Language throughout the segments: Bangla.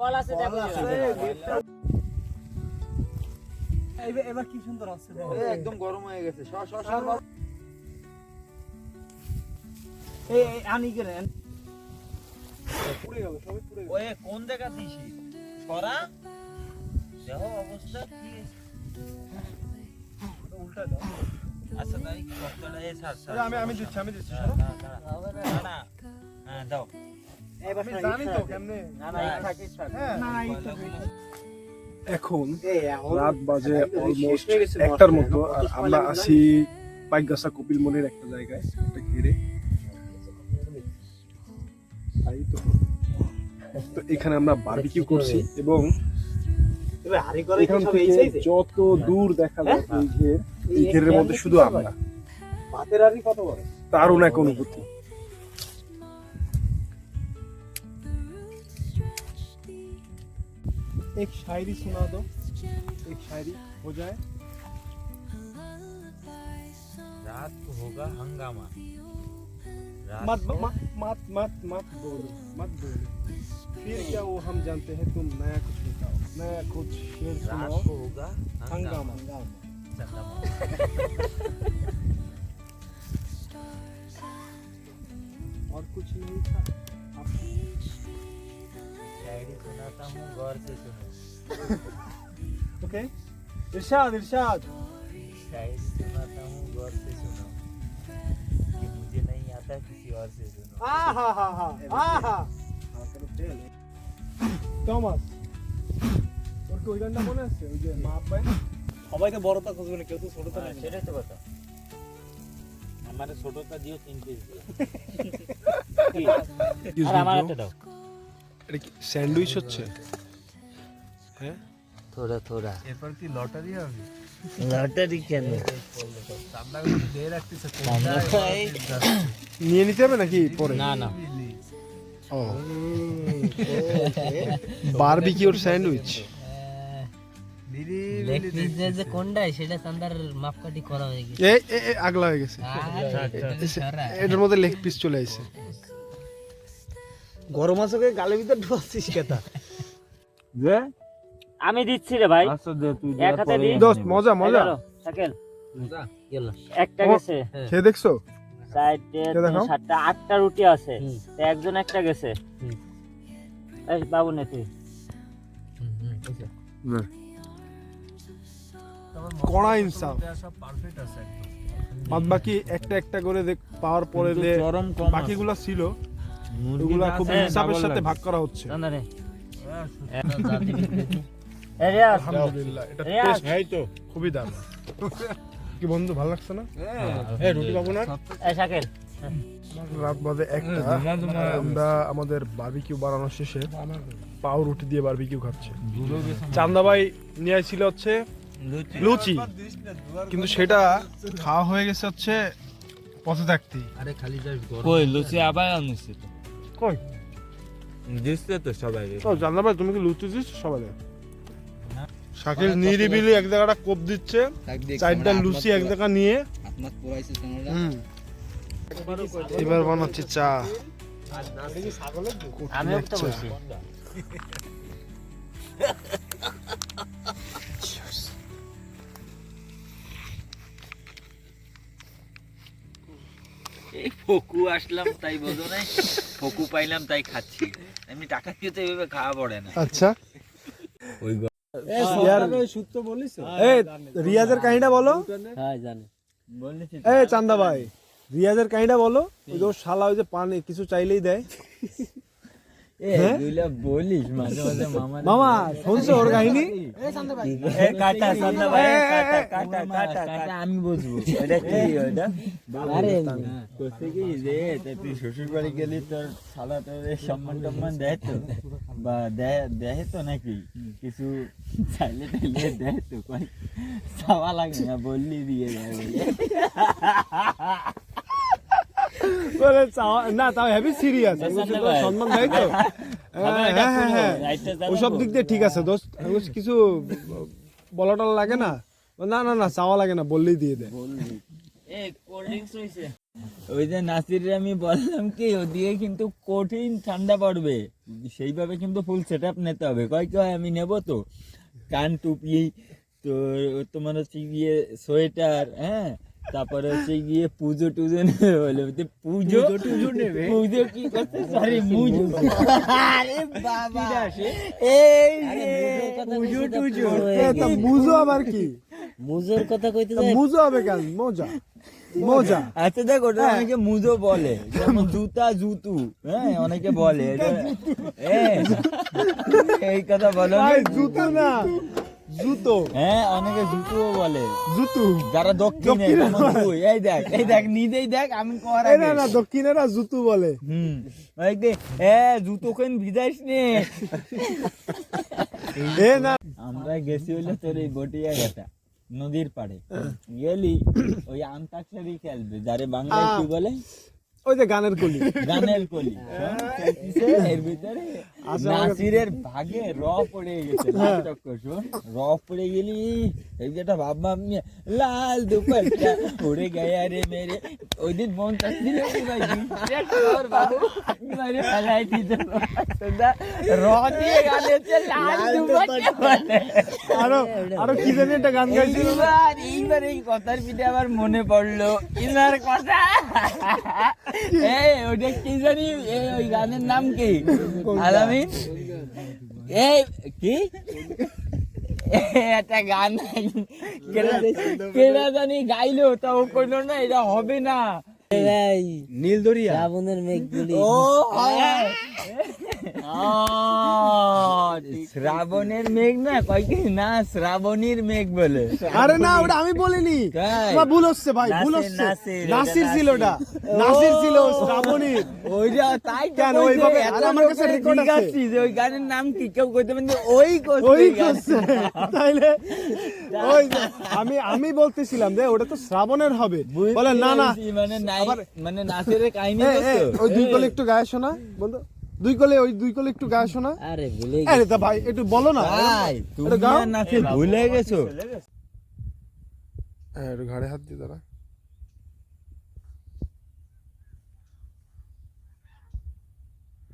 কল আছে এবার এবার কি সুন্দর আছে একদম গরম হয়ে গেছে। এই আনি কেন পুড়ে গেল সবই পুড়ে গেল। ওই কোন জায়গা দিছি সরা দেখো অবস্থা কি। উল্টা দাও। আচ্ছা তাই আমি আমি দিচ্ছি আমি দিচ্ছি। না, না। হ্যাঁ দাও। আমি জানি তো কেমনে। না না এই থাক, এই থাক। হ্যাঁ না, এই থাক, এই থাক। এখন রাত বাজে অলমোস্ট একটার মতো আর আমরা আছি পাইকগাছা কপিল মনির একটা জায়গায় একটা ঘিরে। তাই তো। তো এখানে আমরা বারবিকিউ করছি এবং এখান থেকে যত দূর দেখা যায় এই ঘের এই ঘেরের মধ্যে শুধু আমরা? দারুণ এক অনুভূতি। एक शायरी सुना दो। एक शायरी हो जाए। रात को होगा हंगामा। मत मत मत मत मत बोलो मत बोलो। फिर क्या वो हम जानते हैं तुम नया कुछ बताओ। नया कुछ शेर रात सुनाओ। को होगा हंगामा। हंगामा और कुछ नहीं था। आप शायरी सुनाता हूँ गौर से सुनो ओके इरशाद इरशाद शायरी सुनाता हूँ गौर से सुनो कि मुझे नहीं आता किसी और से सुनो आहा हा हा आहा টমাস তোর কি ওই গানটা মনে আছে ওই যে মা আব্বাই সবাইকে বড়টা খুঁজবে না কেউ তো ছোটটা হ্যাঁ, নেই সেটাই তো কথা আমার ছোটটা দিও তিন পিস দিও আর আমার একটা দাও স্যান্ডউইচ হচ্ছে? হ্যাঁ? থোড়া এরপর কি লটারি হবে? লটারি কেন? নিয়ে নিতে হবে নাকি পরে? না না। ও বারবিকিউর স্যান্ডউইচ। আগলা হয়ে গেছে। এটার মধ্যে লেগ পিস চলে আসে। গরম আছে গালের ভিতর ঢুকাচ্ছিস কেতা আমি দিচ্ছি রে ভাই। এক হাতে দি। দোস্ত মজা মজা। গেল। একটা গেছে। খেয়ে দেখছ? সাতটা আটটা রুটি আছে। একজন একটা গেছে। এই বাবু নে তুই। কড়া ইনসাফ। সব বাদ বাকি একটা একটা করে দেখ পাওয়ার পরে যে বাকিগুলো ছিল। ওগুলা খুব হ্যাঁ, ইনসাফের সাথে ভাগ করা হচ্ছে। না রে এই আলহামদুলিল্লাহ এটা রিয়াজ, টেস্ট খুবই দারুণ। কি বন্ধু ভালো লাগছে না? এই রুটি পাবো না? এই শাকিল রাত বাজে একটা। আমরা আমাদের বারবিকিউ বানানো শেষে পাও রুটি দিয়ে বারবিকিউ খাচ্ছে। চান্দা ভাই নিয়ে আসছিল হচ্ছে লুচি। কিন্তু সেটা খাওয়া হয়ে গেছে হচ্ছে পথে থাকতেই। আরে খালি যাস কই লুচি আবার আনিস কই? দিচ্ছে তো সবাই। ও চান্দা ভাই তুমি কি লুচি দিচ্ছ? সবাই শাকিল নিরিবিলি এক জায়গাটা কোপ দিচ্ছে চারটা লুচি এক জায়গা নিয়ে। এবার বানাচ্ছি চা। ফকু আসলাম তাই বোঝো না ফকু পাইলাম তাই খাচ্ছি। এমনি টাকা দিয়ে তো এইভাবে খাওয়া পড়ে না। আচ্ছা। ওই ইয়ার বলিস? রিয়াজের কাহিনীটা বলো। হ্যাঁ জানি। এই চান্দা ভাই রিয়াজের কাহিনীটা বলো। ওই যে শালা ওই যে পানি কিছু চাইলেই দেয় হ্যাঁ? বলিস মাঝে মাঝে মামা শুনছো ওর কাহিনী? আমি বুঝব। এটা কি ওটা? আরে করতে কি রে তা তুই শ্বশুর বাড়ি গেলি তোর শালা তোর সম্মান টম্মান দেয় তো? বা দেয় তো নাকি? কিছু চাইলে টাইলে দেয় তো? কই চাওয়া লাগে না বললি দিয়ে দেয় বলে। না তাও হেভি সিরিয়াস সম্মান দেয় তো? হ্যাঁ হ্যাঁ হ্যাঁ। ওসব দিক দিয়ে ঠিক আছে দোস্ত। কিছু বলা টলা লাগে না? না না না চাওয়া লাগে না বললেই দিয়ে ওই যে নাসিরের আমি বললাম কি ওদিকে কিন্তু কঠিন ঠান্ডা পড়বে। সেইভাবে কিন্তু ফুল সেট আপ নিতে হবে। কয় কয় আমি নেব তো? কান টুপি তো তোমার হচ্ছে গিয়ে সোয়েটার হ্যাঁ? তারপরে হচ্ছে গিয়ে পুজো টুজো নেবে বলে। বলতে পুজো? টুজো নেবে? পুজো কি করতে সরি মুজো। আরে বাবা। এই পুজো টুজো। মুজো আবার কি? মুজোর কথা কইতে যায় মুজো হবে কেন? মজা। মজা। আচ্ছা দেখ ওটা অনেকে মুজো বলে। যেমন জুতা জুতু হ্যাঁ অনেকে বলে। হ্যাঁ, এই কথা বলো না? জুতো না। জুতো। হ্যাঁ অনেকে জুতুও বলে। জুতু। যারা দক্ষিণে এই দেখ এই দেখ নিজেই দেখ আমি কর না না দক্ষিণেরা জুতু বলে। হুম। দে এ জুতো কেন ভিজাইস নে? এ না। আমরা গেছি হইল তোর এই বটিয়া গেটা নদীর পাড়ে। গেলি ওই আন্তাক্ষরী খেলবে যারে বাংলায় কি বলে? ওই যে গানের কলি। গানের কলি। এর ভিতরে। নাসিরের ভাগে র পড়ে গেছে শোন। র পড়ে গেলি এই যেটা ভাবলাম নিয়ে, লাল দুপাট্টা উড়ে গয়া রে মেরে। ওই দিন মন বাবু মারে ফেলাই দিত? র দিয়ে গানে লাল দুপাট্টা আরও আরও কি জানি একটা গান গাইছিল। এইবার এইবার এই কথার পিঠে আমার মনে পড়ল। ইনার কথা। এই ওটা কি জানি ওই গানের নাম কি? আলামিন? এই কি? একটা গান কেনা- কেনা জানি গাইলো তা ও কইলো না এটা হবে না। নীল দরিয়া রাবণের মেঘগুলি। ও হ্যাঁ। ও, শ্রাবণের মেঘ না? কয় কি? না শ্রাবণীর মেঘ বলে। আরে না ওটা আমি বলিনি। তোমার ভুল হচ্ছে ভাই ভুল হচ্ছে। নাসির, ছিল ওটা। নাসির ছিল শ্রাবণীর। ওইটা তাই কেন, ওইভাবে? আমার কাছে record আছে। যে ওই গানের নাম কি? কেউ কইতে পারেন ওই করছে ওই করছে। তাইলে ওই আমি আমি বলতেছিলাম যে ওটা তো শ্রাবণের হবে। বলে না না। মানে নাই মানে নাচের কাহিনী ওই দুই কলে একটু গায়ে শোনা বন্ধু। দুই কলে ওই দুই কলে একটু গায়ে শোনা। আরে ভুলে আরে তা ভাই একটু বলো না। ভাই তুমি নাচে ভুলে গেছো। হ্যাঁ একটু ঘাড়ে হাত দিয়ে দাঁড়া।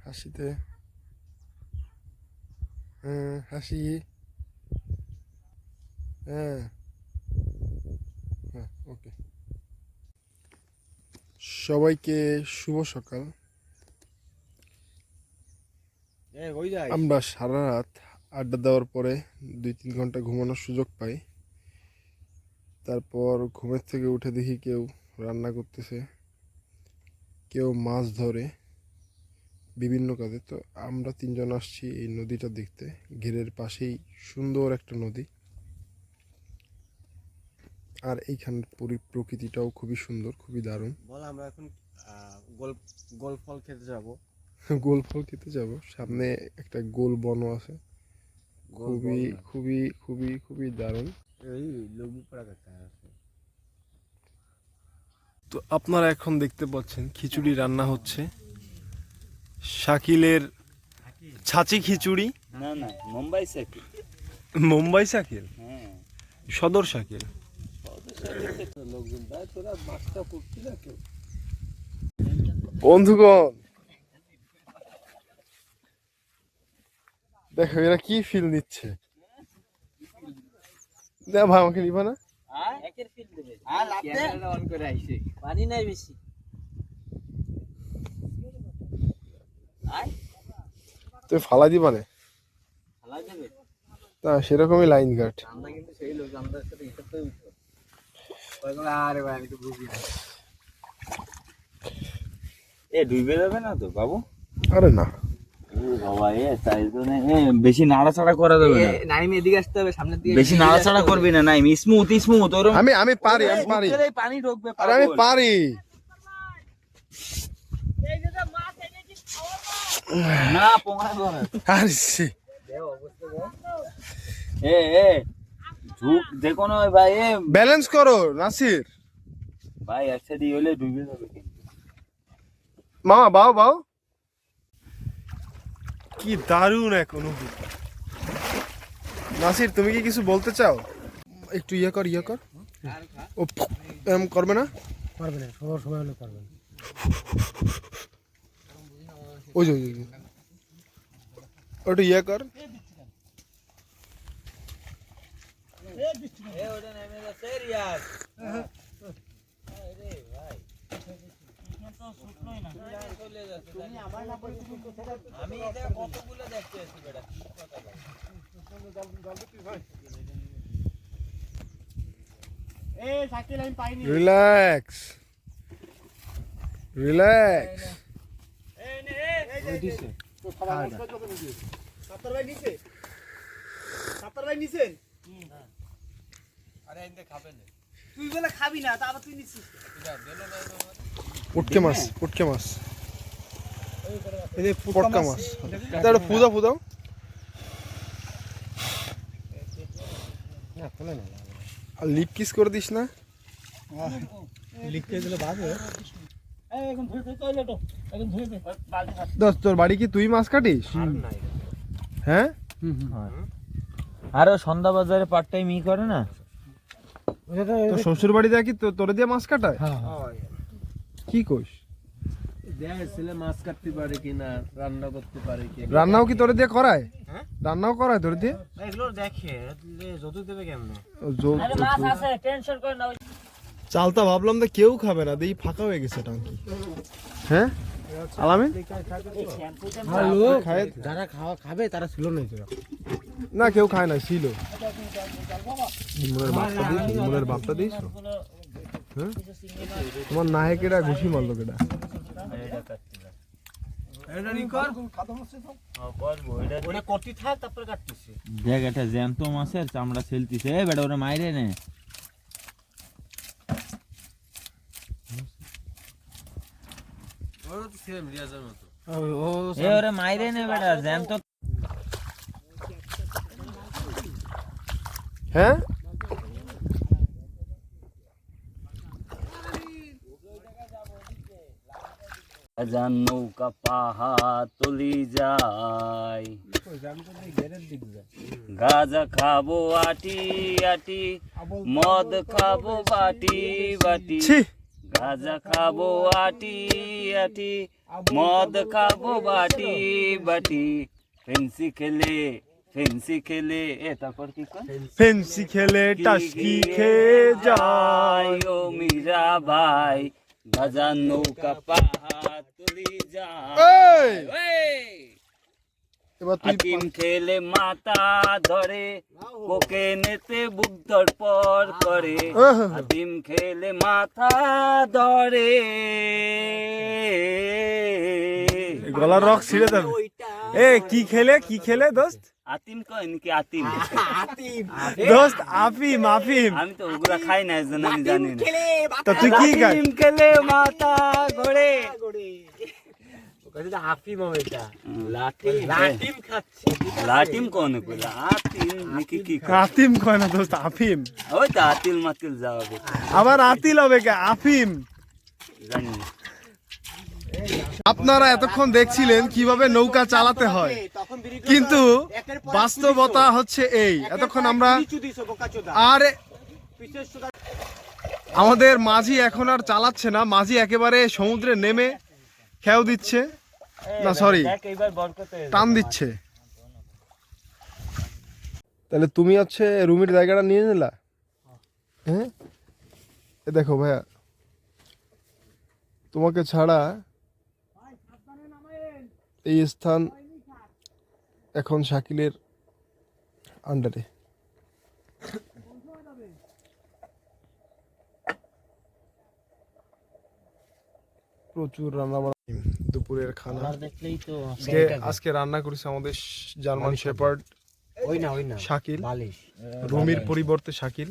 হাসিতে। হ্যাঁ হাসি। হ্যাঁ হ্যাঁ ওকে। সবাইকে শুভ সকাল। আমরা সারা রাত আড্ডা দেওয়ার পরে দুই তিন ঘণ্টা ঘুমানোর সুযোগ পাই। তারপর ঘুমের থেকে উঠে দেখি কেউ রান্না করতেছে কেউ মাছ ধরে বিভিন্ন কাজে। তো আমরা তিনজন আসছি এই নদীটা দেখতে। ঘেরের পাশেই সুন্দর একটা নদী। আর এইখানের পরি- প্রকৃতিটাও খুবই সুন্দর খুবই দারুণ। বল আমরা এখন গোল গোল ফল খেতে যাব। গোল ফল খেতে যাব। সামনে একটা গোল বনও আছে। খুবই খুবই খুবই খুবই দারুণ। এই লঘু পাড়া কাছে আছে। তো আপনারা এখন দেখতে পাচ্ছেন খিচুড়ি রান্না হচ্ছে। শাকিলের ছাচি খিচুড়ি। না না মুম্বাই শাকিল। মুম্বাই শাকিল? হ্যাঁ। সদর শাকিল? বন্ধুগণ দেখো এরা কি ফিল নিচ্ছে? ভাই আমাকে নিবা না? একের ফিল আর লাতে অন করে আইছে পানি নাই বেশি। তুই ফালা দিবা না? ফালাই দেবে? তা সেরকমই লাইন গার্ড আমরা কিন্তু সেই লোক আমাদের সাথে হিসাব করে উঠো আরে ভাই আমি তো বুঝি না। এ ডুবে যাবে না তো বাবু? আরে না। বেশি নাড়াচাড়া করা যাবে না। নাইম এদিকে আসতে হবে সামনের দিকে বেশি নাড়াচাড়া করবি না স্মুথ স্মুথ ওরম আমি আমি পারি আমি পারি। পানি ঢুকবে আরে আমি পারি। না পোঙা করে আরে এ ঝুঁক ভাই এ। ব্যালেন্স করো নাসির। ভাই একসাথে হলে ডুবে যাবে মামা বাও বাও। কি দারুণ এক অনুভূতি। নাসির তুমি কি কিছু বলতে চাও? একটু ইয়ে কর ইয়ে কর। ও ফুক, এরম করবে না? পারবে না সময় সময় হলে পারবে না। ওই যে ওই যে, ওই যে। ওটা ইয়ে কর রিল্যাক্স রিল্যাক্স পুটকে মাছ পুটকে মাছ। পটকা মাছ। ফুদাও আর লিপ কিস করে দিস না। দোস্ত তোর বাড়ি কি তুই মাছ কাটিস? হ্যাঁ? আরও সন্ধ্যা বাজারে পার্ট টাইম ই করে না। তোর শ্বশুর বাড়িতে কি তো- তোরে দিয়ে মাছ কাটায়? হ্যাঁ কি কইস? দেখ ছেলে মাছ কাটতে পারে কিনা রান্না করতে পারে কি রান্নাও কি তোরে দিয়ে করায়? রান্নাও করায় তোরে দিয়ে? এগুলো দেখে যত দেবে কেমনে? ও, জো- আরে মাছ আছে টেনশন করে না ওই ভাবলাম তো কেউ খাবে না দেখি ফাঁকা হয়ে গেছে টাঙ্কি। হ্যাঁ? আলামিন? যারা খাওয়া খাবে তারা ছিল না না কেউ খায় না ছিল। বাপটা ইমনের বাপটা হ্যাঁ তোমার নায়ক এটা ঘুষি মারলো কেটা একটা জ্যান্ত মাছের চামড়া ছেলতিছে। বেটা ওরা মাইরে নে। ওরে মাইরে নে বেটা জ্যান্ত। হ্যাঁ? যান নৌকা পাহাড় তলি যায়। গাজা খাব আটি আটি মদ খাব বাটি বাটি। গাজা খাব আটি আটি মদ খাব বাটি বাটি। ফেন্সি খেলে ফেন্সি খেলে এ তারপর কি ফেন্সি খেলে টাস্কি খেয়ে যায়। ও মীরা ভাই। গাজা নৌকা পাহাড় তুলি যায় এই! এই! এবার তুই হাতিম খেলে মাথা ধরে কোকে নেতে বুক ধরপর করে আহ! খেলে মাথা ধরে গলার রক ছিঁড়ে এ কি খেলে কি খেলে দোস্ত? আতিম কয় নাকি আতিম? দোস্ত আফিম আফিম। আমি তো ওগুলা খাই না এর জন্য আমি জানি না। তা তুই কি খাস? হাতিম খেলে মাথা ঘোরে। হাফি মামা এটা লাটিম লাটিম খাচ্ছে। লাটিম কোন কইলা? আতিম নাকি কি কয়? কয় না দোস্ত আফিম। ওই তো আতিল মাতিল আবার আতিল হবে কে? আফিম। জানি না। আপনারা এতক্ষণ দেখছিলেন কীভাবে নৌকা চালাতে হয়। কিন্তু বাস্তবতা হচ্ছে এই। এতক্ষণ আমরা আর আমাদের মাঝি এখন আর চালাচ্ছে না। মাঝি একেবারে সমুদ্রে নেমে খেয়াও দিচ্ছে। না সরি টান দিচ্ছে। তাহলে তুমি হচ্ছে রুমের জায়গাটা নিয়ে নিলা? হ্যাঁ? দেখো ভাইয়া, তোমাকে ছাড়া এই স্থান এখন শাকিলের আন্ডারে প্রচুর রান্না বান্না। দুপুরের খানা। দেখলেই তো আজকে আজকে রান্না করেছে আমাদের জার্মান শেপার্ড ওই না ওই না শাকিল। রুমির পরিবর্তে শাকিল।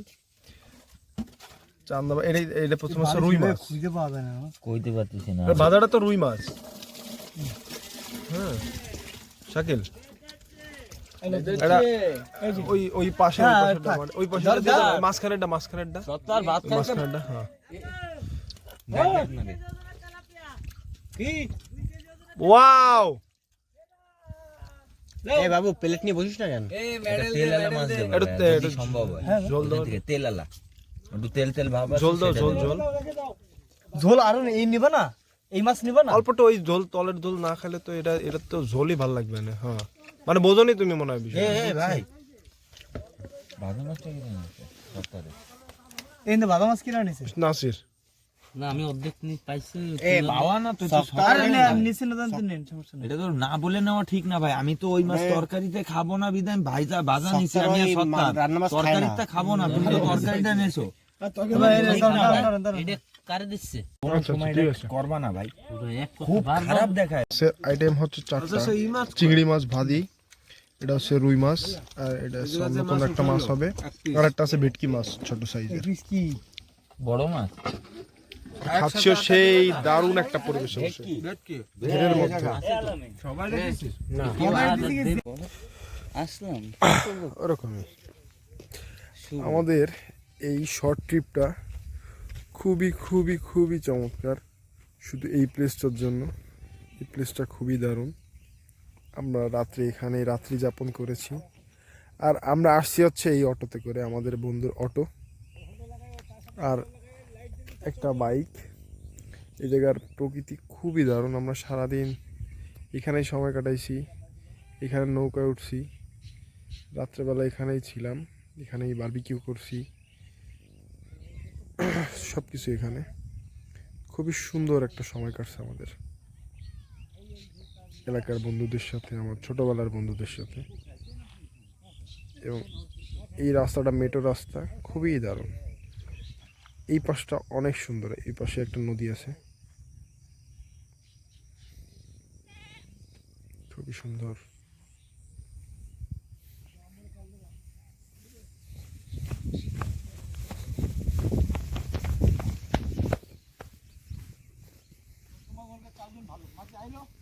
চান্দা এটা এটা প্রথম হচ্ছে রুই মাছ। খুঁজে পাবে না। কইতে পারতেছি না। বাজারটা তো রুই মাছ। হ্যাঁ শাকিল ওই ওই পাশে ওই পাশেরটা মানে- ওই পাশে মাঝখানেরটা মাঝখানেরটা তার ভাত ওই মাঝখানেরটা হ্যাঁ ওয়াও এ বাবু প্লেট নিয়ে বসিস না কেন তেল মাছ দেবো সম্ভব হয় ঝোল দাও ওদের তেল একটু তেল তেল ভাব ঝোল দাও দেবো। ঝোল ঝোল আরও এই নিবা না এই মাছ নিবা না? অল্পটা ওই ঝোল তলের ঝোল না খেলে তো এটা এটা তো ঝোলই ভালো লাগবে না হ্যাঁ। মানে বোঝনি তুমি মনে হয় বিষয় ভাই। এই নে বাবা মাছ কিনা নিছে নাসির না আমি অর্ধেক পাইছি এ পাওয়া না তো আরে না নিছে না তো নেন সমস্যা নেই। এটা তো না বলে নেওয়া ঠিক না ভাই। আমি তো ওই মাছ তরকারিতে খাব না বিদায় ভাইজা ভাজা নিছি আমি সত্তা তরকারিটা খাব না তুমি তো তরকারিটা নেছো এটা কারে দিচ্ছে? আচ্ছা আচ্ছা, করবা না ভাই। খুব খারাপ দেখায়। আইটেম হচ্ছে চারটা। চিংড়ি মাছ ভাজি এটা হচ্ছে রুই মাছ আর এটা হচ্ছে অন্য কোনো একটা মাছ হবে। আর একটা আছে ভেটকি মাছ ছোট সাইজের বড় মাছ? খাচ্ছি সেই দারুণ একটা পরিবেশ হচ্ছে মধ্যে। আসলাম। ওরকমই। আমাদের এই শর্ট ট্রিপটা খুবই খুবই খুবই চমৎকার। শুধু এই প্লেসটার জন্য। এই প্লেসটা খুবই দারুণ। আমরা রাত্রে এখানে রাত্রি যাপন করেছি। আর আমরা আসছি হচ্ছে এই অটোতে করে, আমাদের বন্ধুর অটো। আর একটা বাইক এই জায়গার প্রকৃতি খুবই দারুণ। আমরা সারাদিন এখানেই সময় কাটাইছি। এখানে নৌকায় উঠছি। রাত্রেবেলা এখানেই ছিলাম। এখানেই বারবিকিউ করছি। সব কিছু এখানে। খুবই সুন্দর একটা সময় কাটছে আমাদের। এলাকার বন্ধুদের সাথে, আমার ছোটোবেলার বন্ধুদের সাথে। এবং এই রাস্তাটা মেটো রাস্তা খুবই দারুণ। এই পাশটা অনেক সুন্দর, এই পাশে একটা নদী আছে। খুবই সুন্দর। know.